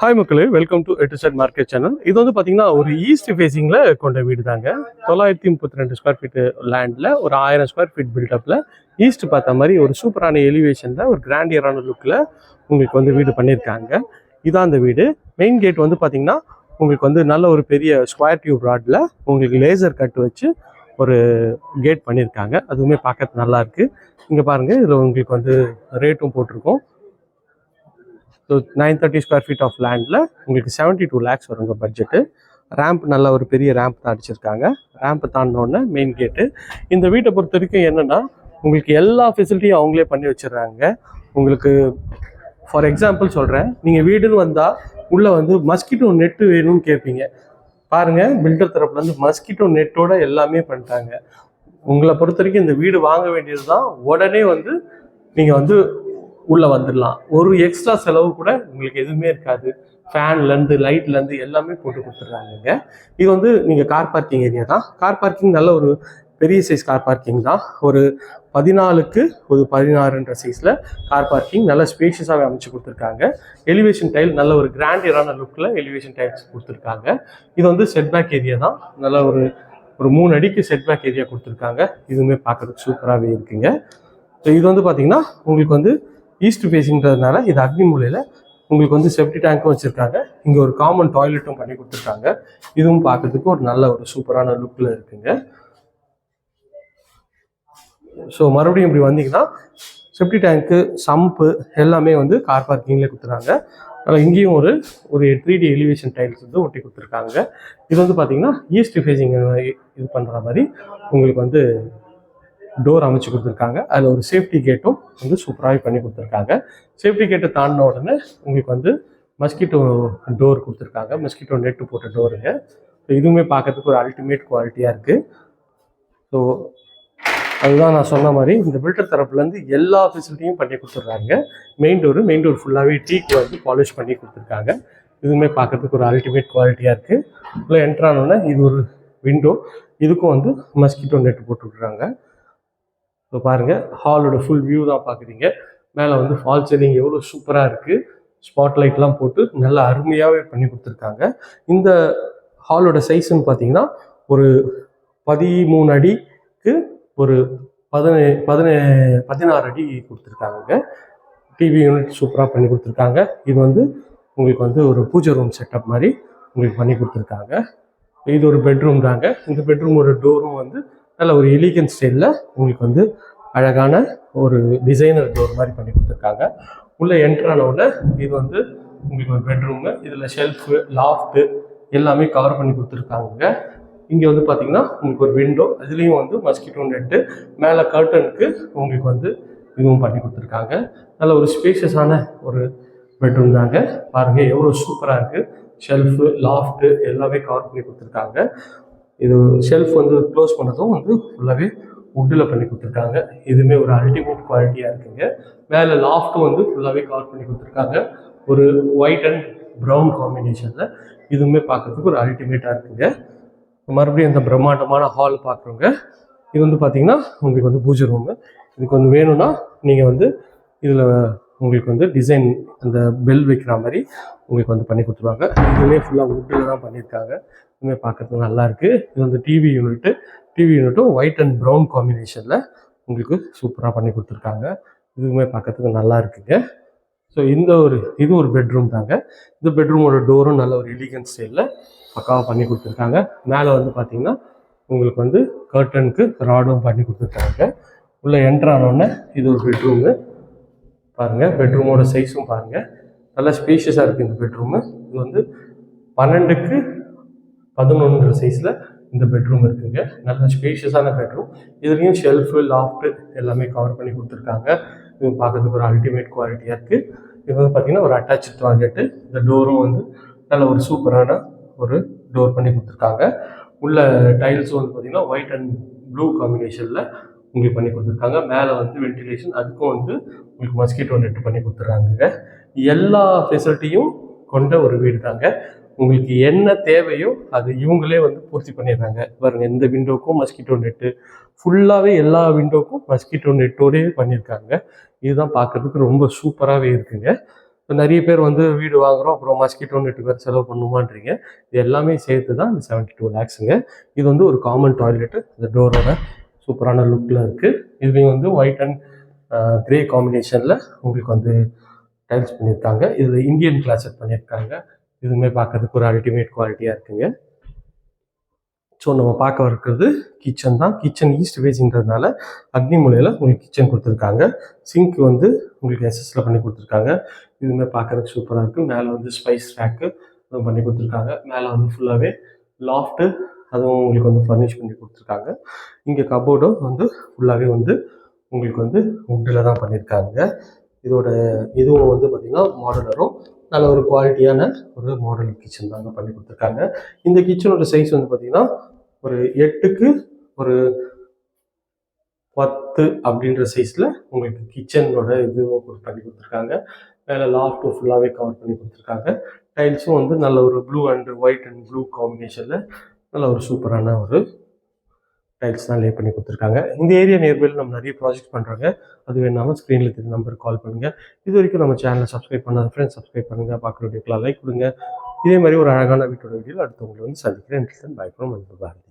Hi மக்களே welcome to எட்டுசெட் market channel இது வந்து பார்த்தீங்கன்னா ஒரு ஈஸ்ட் ஃபேஸிங்கில் கொண்ட வீடு தாங்க தொள்ளாயிரத்தி முப்பத்தி ரெண்டு ஸ்கொயர் ஃபீட் லேண்டில் ஒரு ஆயிரம் ஸ்கொயர் ஃபீட் பில்டப்பில் ஈஸ்ட் பார்த்த மாதிரி ஒரு சூப்பரான எலிவேஷனில் ஒரு கிராண்டியரான லுக்கில் உங்களுக்கு வந்து வீடு பண்ணியிருக்காங்க இதான் அந்த வீடு. மெயின் கேட் வந்து பார்த்தீங்கன்னா உங்களுக்கு வந்து நல்ல ஒரு பெரிய ஸ்கொயர் டியூப் ராட்டில் உங்களுக்கு லேசர் கட் வச்சு ஒரு கேட் பண்ணியிருக்காங்க அதுவுமே பார்க்கறது நல்லாயிருக்கு இங்கே பாருங்கள் இதில் உங்களுக்கு வந்து ரேட்டும் போட்டிருக்கோம். So nine thirty square feet of லேண்டில் உங்களுக்கு செவன்ட்டி டூ லேக்ஸ் வருங்க பட்ஜெட்டு ரேம்ப் நல்ல ஒரு பெரிய ரேம்ப் தான் அடிச்சிருக்காங்க. ரேம்ப் தாண்டினோடனே மெயின் கேட்டு இந்த வீட்டை பொறுத்த வரைக்கும் என்னென்னா உங்களுக்கு எல்லா ஃபெசிலிட்டியும் அவங்களே பண்ணி வச்சிடுறாங்க. உங்களுக்கு ஃபார் எக்ஸாம்பிள் சொல்கிறேன் நீங்கள் வீடுன்னு வந்தால் உள்ளே வந்து மஸ்கிட்டோ நெட்டு வேணும்னு கேட்பீங்க பாருங்கள் பில்டர் தரப்புலேருந்து மஸ்கிட்டோ நெட்டோட எல்லாமே பண்ணிட்டாங்க. உங்களை பொறுத்த வரைக்கும் இந்த வீடு வாங்க வேண்டியது தான் உடனே வந்து நீங்கள் வந்து உள்ளே வந்துடலாம். ஒரு எக்ஸ்ட்ரா செலவு கூட உங்களுக்கு எதுவுமே இருக்காது. ஃபேன்லேருந்து லைட்லேருந்து எல்லாமே போட்டு கொடுத்துட்றாங்க இது வந்து நீங்கள் கார் பார்க்கிங் ஏரியா தான். கார் பார்க்கிங் நல்ல ஒரு பெரிய சைஸ் கார் பார்க்கிங் தான். ஒரு பதினாலுக்கு ஒரு பதினாறுன்ற சைஸில் கார் பார்க்கிங் நல்ல ஸ்பேஷியஸாகவே அமைச்சு கொடுத்துருக்காங்க. எலிவேஷன் டைல் நல்ல ஒரு கிராண்டியரான லுக்கில் எலிவேஷன் டைல்ஸ் கொடுத்துருக்காங்க. இது வந்து செட்பேக் ஏரியா தான். நல்ல ஒரு ஒரு மூணு அடிக்கு செட்பேக் ஏரியா கொடுத்துருக்காங்க. இதுவுமே பார்க்கறதுக்கு சூப்பராகவே இருக்குங்க. ஸோ இது வந்து பார்த்தீங்கன்னா உங்களுக்கு வந்து ஈஸ்ட் ஃபேஸிங்கிறதுனால இது அக்னி மூலையில் உங்களுக்கு வந்து செப்டி டேங்க்கும் வச்சுருக்காங்க. இங்கே ஒரு காமன் டாய்லெட்டும் பண்ணி கொடுத்துருக்காங்க. இதுவும் பார்க்கறதுக்கு ஒரு நல்ல ஒரு சூப்பரான லுக்கில் இருக்குங்க. ஸோ மறுபடியும் இப்படி வந்தீங்கன்னா செப்டி டேங்க்கு சம்பு எல்லாமே வந்து கார் பார்க்கிங்லேயே கொடுத்துறாங்க. அதனால் இங்கேயும் ஒரு ஒரு த்ரீ டி எலிவேஷன் டைல்ஸ் வந்து ஒட்டி கொடுத்துருக்காங்க. இது வந்து பார்த்தீங்கன்னா ஈஸ்ட் ஃபேஸிங் இது பண்ணுற மாதிரி உங்களுக்கு வந்து டோர் அமைச்சு கொடுத்துருக்காங்க. அதில் ஒரு சேஃப்டி கேட்டும் வந்து சூப்பராகவே பண்ணி கொடுத்துருக்காங்க. சேஃப்டி கேட்டை தாண்டின உடனே உங்களுக்கு வந்து மஸ்கிட்டோ டோர் கொடுத்துருக்காங்க. மஸ்கிட்டோ நெட்டு போட்ட டோருங்க ஸோ இதுவுமே பார்க்கறதுக்கு ஒரு அல்டிமேட் குவாலிட்டியாக இருக்குது ஸோ அதுதான் நான் சொன்ன மாதிரி இந்த பில்டர் தரப்புலேருந்து எல்லா ஃபெசிலிட்டியும் பண்ணி கொடுத்துட்றாங்க. மெயின் டோரு மெயின் டோர் ஃபுல்லாகவே டீக்கு வந்து பாலிஷ் பண்ணி கொடுத்துருக்காங்க. இதுவுமே பார்க்கறதுக்கு ஒரு அல்டிமேட் குவாலிட்டியாக இருக்குது உள்ளே என்ட்ரானோடனே இது ஒரு விண்டோ இதுக்கும் வந்து மஸ்கிட்டோ நெட் போட்டுருக்குறாங்க இப்போ பாருங்கள் ஹாலோட ஃபுல் வியூ தான் பார்க்குறீங்க மேலே வந்து ஃபால் சீலிங் எவ்வளோ சூப்பராக இருக்குது ஸ்பாட்லைட்லாம் போட்டு நல்லா அருமையாகவே பண்ணி கொடுத்துருக்காங்க. இந்த ஹாலோட சைஸ்ன்னு பார்த்தீங்கன்னா ஒரு பதிமூணு அடிக்கு ஒரு பதினே பதினே பதினாறு அடி கொடுத்துருக்காங்க டிவி யூனிட் சூப்பராக பண்ணி கொடுத்துருக்காங்க. இது வந்து உங்களுக்கு வந்து ஒரு பூஜை ரூம் செட்டப் மாதிரி உங்களுக்கு பண்ணி கொடுத்துருக்காங்க. இது ஒரு பெட்ரூம் தாங்க. இந்த பெட்ரூமோட டோரும் வந்து நல்ல ஒரு எலிகன் ஸ்டைலில் உங்களுக்கு வந்து அழகான ஒரு டிசைனர் டோர் மாதிரி பண்ணி கொடுத்துருக்காங்க. உள்ளே என்ட்ரானோட இது வந்து உங்களுக்கு ஒரு பெட்ரூமு இதில் ஷெல்ஃபு லாஃப்ட்டு எல்லாமே கவர் பண்ணி கொடுத்துருக்காங்க இங்கே வந்து பார்த்தீங்கன்னா உங்களுக்கு ஒரு விண்டோ அதுலேயும் வந்து மஸ்கிட்டோ நெட்டு மேலே கர்டனுக்கு உங்களுக்கு வந்து இதுவும் பண்ணி கொடுத்துருக்காங்க. நல்ல ஒரு ஸ்பேஷியஸான ஒரு பெட்ரூம் தாங்க. பாருங்கள் எவ்வளோ சூப்பராக இருக்குது ஷெல்ஃபு லாஃப்ட்டு எல்லாமே கவர் பண்ணி கொடுத்துருக்காங்க. இது ஷெல்ஃப் வந்து க்ளோஸ் பண்ணதும் வந்து ஃபுல்லாகவே வுட்டில் பண்ணி கொடுத்துருக்காங்க. இதுவுமே ஒரு அல்டிமேட் குவாலிட்டியாக இருக்குங்க. மேலே லாஃப்ட்டும் வந்து ஃபுல்லாகவே கவர் பண்ணி கொடுத்துருக்காங்க. ஒரு ஒயிட் அண்ட் ப்ரௌன் காம்பினேஷனில் இதுவுமே பார்க்கறதுக்கு ஒரு அல்டிமேட்டாக இருக்குங்க. மறுபடியும் இந்த பிரம்மாண்டமான ஹால் பார்க்குறவங்க இது வந்து பார்த்தீங்கன்னா உங்களுக்கு வந்து பூஜை ரூமு இதுக்கு வந்து வேணும்னா நீங்கள் வந்து இதில் உங்களுக்கு வந்து டிசைன் அந்த பெல் வைக்கிற மாதிரி உங்களுக்கு வந்து பண்ணி கொடுத்துருவாங்க. இதுவுமே ஃபுல்லாக வுட்டில் தான் பண்ணியிருக்காங்க. இதுவுமே பார்க்கறதுக்கு நல்லா இருக்குது இது வந்து டிவி யூனிட்டு டிவி யூனிட்டும் ஒயிட் அண்ட் ப்ரௌன் காம்பினேஷனில் உங்களுக்கு சூப்பராக பண்ணி கொடுத்துருக்காங்க. இதுவுமே பார்க்கறதுக்கு நல்லா இருக்குங்க. ஸோ இந்த ஒரு இது ஒரு பெட்ரூம் தாங்க. இந்த பெட்ரூமோட டோரும் நல்ல ஒரு எலிகன்ஸ் ஸ்டைலில் பக்காவாக பண்ணி கொடுத்துருக்காங்க. மேலே வந்து பார்த்தீங்கன்னா உங்களுக்கு வந்து கர்டனுக்கு ராடும் பண்ணி கொடுத்துருக்காங்க. உள்ளே என்ட்ரானோடனே இது ஒரு பெட்ரூமு பாருங்கள் பெட்ரூமோட சைஸும் பாருங்கள் நல்லா ஸ்பேஷியஸாக இருக்குது இந்த பெட்ரூமு. இது வந்து பன்னெண்டுக்கு பதினொன்று சைஸில் இந்த பெட்ரூம் இருக்குங்க. நல்ல ஸ்பேஷியஸான பெட்ரூம். இதுலேயும் ஷெல்ஃபு லாஃப்ட்டு எல்லாமே கவர் பண்ணி கொடுத்துருக்காங்க. இது பார்க்கறதுக்கு ஒரு அல்டிமேட் குவாலிட்டியாக இருக்குது இது வந்து பார்த்திங்கன்னா ஒரு அட்டாச் டாய்லெட்டு இந்த டோரும் வந்து நல்ல ஒரு சூப்பரான ஒரு டோர் பண்ணி கொடுத்துருக்காங்க. உள்ள டைல்ஸும் வந்து பார்த்திங்கன்னா ஒயிட் அண்ட் ப்ளூ காம்பினேஷனில் உங்களுக்கு பண்ணி கொடுத்துருக்காங்க. மேலே வந்து வென்டிலேஷன் அதுக்கும் வந்து உங்களுக்கு மஸ்கிட்டோ நெட் பண்ணி கொடுத்துட்றாங்க எல்லா ஃபெசிலிட்டியும் கொண்ட ஒரு வீடு தாங்க உங்களுக்கு என்ன தேவையோ அது இவங்களே வந்து பூர்த்தி பண்ணிடுறாங்க. பாருங்க எந்த விண்டோக்கும் மஸ்கிட்டோ நெட்டு ஃபுல்லாகவே எல்லா விண்டோக்கும் மஸ்கிட்டோ நெட்டோடே பண்ணியிருக்காங்க. இதுதான் பார்க்கறதுக்கு ரொம்ப சூப்பராகவே இருக்குங்க. இப்போ நிறைய பேர் வந்து வீடு வாங்குகிறோம் அப்புறம் மஸ்கிட்டோ நெட்டுக்கு வேறு செலவு பண்ணுமான்றீங்க. இது எல்லாமே சேர்த்து தான் இந்த செவன்ட்டி டூ லேக்ஸுங்க இது வந்து ஒரு காமன் டாய்லெட்டு இந்த டோரோட சூப்பரான லுக்கில் இருக்குது இதுலேயும் வந்து ஒயிட் அண்ட் க்ரே காம்பினேஷனில் உங்களுக்கு வந்து டைல்ஸ் பண்ணியிருக்காங்க. இதில் இந்தியன் கிளாசட் பண்ணியிருக்காங்க. இதுவுமே பார்க்கறதுக்கு ஒரு அல்டிமேட் குவாலிட்டியாக இருக்குங்க. ஸோ நம்ம பார்க்க இருக்கிறது கிச்சன் தான். கிச்சன் ஈஸ்ட் ஃபேஸிங்கிறதுனால அக்னி மூலையில் உங்களுக்கு கிச்சன் கொடுத்துருக்காங்க. சிங்க் வந்து உங்களுக்கு எஸ்எஸ்ல பண்ணி கொடுத்துருக்காங்க. இதுவுமே பார்க்கறதுக்கு சூப்பராக இருக்குது மேலே வந்து ஸ்பைஸ் ரேக்கு பண்ணி கொடுத்துருக்காங்க. மேலே வந்து ஃபுல்லாகவே லாஃப்ட்டு அதுவும் உங்களுக்கு வந்து ஃபர்னிஷ் பண்ணி கொடுத்துருக்காங்க. இங்கே கபோர்டும் வந்து ஃபுல்லாகவே வந்து உங்களுக்கு வந்து உட்டில் தான் பண்ணியிருக்காங்க இதோட இதுவும் வந்து பார்த்திங்கன்னா மாடலரும் நல்ல ஒரு குவாலிட்டியான ஒரு மாடல் கிச்சன் தாங்க பண்ணி கொடுத்துருக்காங்க. இந்த கிச்சனோட சைஸ் வந்து பார்த்திங்கன்னா ஒரு எட்டுக்கு ஒரு பத்து அப்படின்ற சைஸில் உங்களுக்கு கிச்சனோட இதுவும் பண்ணி கொடுத்துருக்காங்க. மேலே லாஃப்ட் ஃபுல்லாகவே கவர் பண்ணி கொடுத்துருக்காங்க. டைல்ஸும் வந்து நல்ல ஒரு blue and white and blue காம்பினேஷனில் நல்ல ஒரு சூப்பரான ஒரு டைல்ஸ் தான் லே பண்ணி கொடுத்துருக்காங்க. இந்த ஏரியா நியர்பையில் நம்ம நிறைய ப்ராஜெக்ட் பண்ணுறாங்க அது வேணாலும் ஸ்க்ரீனில் தெரிய நம்பருக்கு கால் பண்ணுங்கள் இது வரைக்கும் நம்ம சேனலை சப்ஸ்கிரைப் பண்ணாத ஃப்ரெண்ட்ஸ் சப்ஸ்கிரைப் பண்ணுங்கள் பார்க்குற வீடியோக்கெலாம் லைக் கொடுங்க. இதே மாதிரி ஒரு அழகான வீட்டோட வீடியோவில் அடுத்தவங்களை வந்து சந்திக்கிறேன். Bye from Bharathi.